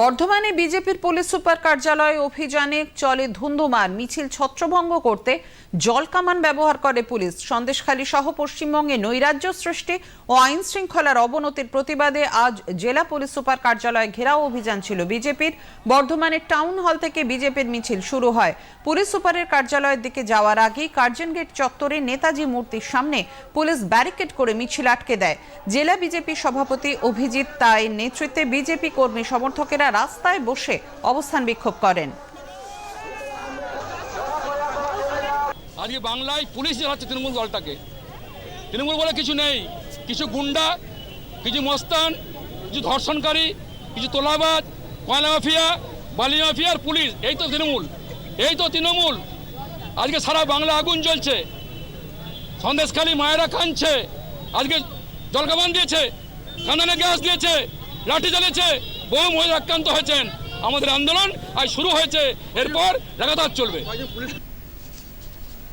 বর্ধমানে বিজেপির police super কার্যালয়ে অভিযানে চলে ধুন্ধুমার মিছিল ছত্রভঙ্গ করতে জলকামান ব্যবহার করে পুলিশ। সন্দেশখালী সহ পশ্চিমবঙ্গে নৈরাজ্য সৃষ্টি ও আইন শৃঙ্খলার অবনতির প্রতিবাদে আজ জেলা পুলিশ সুপার কার্যালয়ে ঘেরাও অভিযান ছিল বিজেপির। বর্ধমানের টাউন হল থেকে বিজেপির মিছিল শুরু হয়। পুলিশ সুপারের কার্যালয়ের দিকে যাওয়ার আগেই কার্জন গেট চত্বরে নেতাজি মূর্তির সামনে পুলিশ ব্যারিকেড করে মিছিল আটকে দেয়। জেলা বিজেপি সভাপতি অভিজিৎ তায়ের নেতৃত্বে বিজেপি কর্মী সমর্থকেরা রাস্তায় বসে অবস্থান বিক্ষোভ করেন। আজকে বাংলায় পুলিশ চালাচ্ছে তৃণমূল দলটাকে। তৃণমূল বলে কিছু নেই। কিছু গুন্ডা, কিছু মস্তান, কিছু ধর্ষণকারী, কিছু তোলাবাজ, কয়লা মাফিয়া, বালি মাফিয়ার পুলিশ। এই তো তৃণমূল। এই তো তৃণমূল। আজকে সারা বাংলা আগুন জ্বলছে। সন্দেশখালী মায়েরা কাঁদছে। আজকে জলকামান দিয়েছে কান্দানে গ্যাস দিয়েছে, লাঠি চালিয়েছে বহু মহিলা আক্রান্ত হয়েছেন। আমাদের আন্দোলন আজ শুরু হয়েছে। এরপর লাগাতার চলবে।